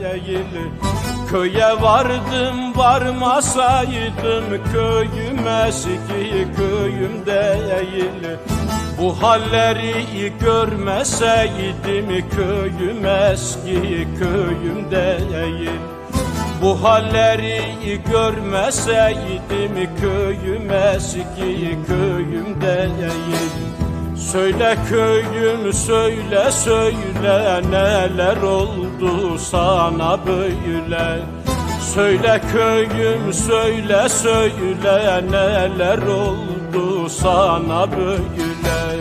değil Köye vardım varmasaydım köyüm eski köyüm değil. Bu halleri görmeseydim köyüm eski köyüm değil. Bu halleri görmeseydim köyüm eski köyüm değil Söyle köyüm söyle söyle neler oldu sana böyle? Söyle köyüm söyle söyle neler oldu sana böyle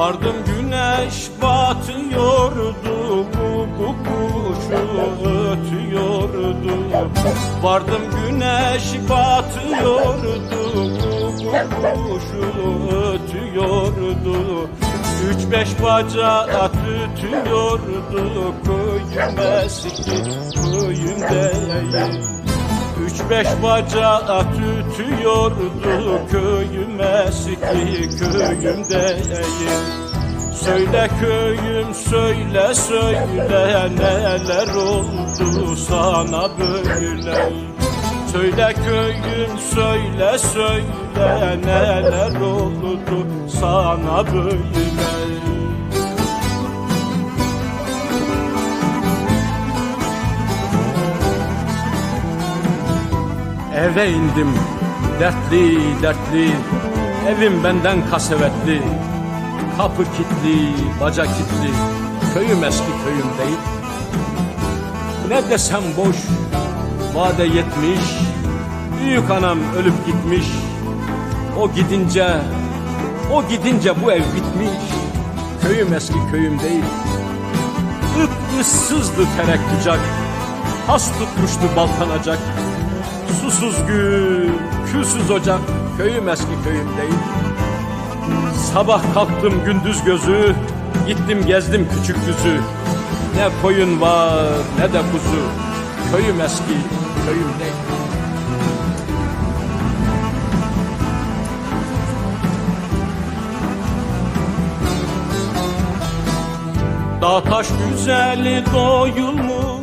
Vardım güneş batıyordu bu, bu kuşu ötüyordu. Vardım güneş batıyordu bu, bu kuşu ötüyordu. Üç beş bacağı tütüyordu köyüm eski köyüm değil Üç beş bacağı tütüyordu köyüm eski köyüm değil Söyle köyüm söyle söyle neler oldu sana böyle? Söyle köyüm söyle söyle neler oldu sana böyle Eve indim. Dertli dertli. Evim benden kasevetli. Kapı kilitli, baca kilitli. Köyüm eski köyüm değil. Ne desem boş Vade yetmiş. Büyük anam ölüp gitmiş. O gidince O gidince bu ev bitmiş. Köyüm eski köyüm değil. Ip ıssızdı terek bucak Has tutmuştu baltanacak Susuz gün, külsüz ocak Köyüm eski köyüm değil. Sabah kalktım gündüz gözü Gittim gezdim küçük düzü Ne koyun var ne de kuzu Köyüm eski köyüm değil. Dağ taş güzeli doyulmuş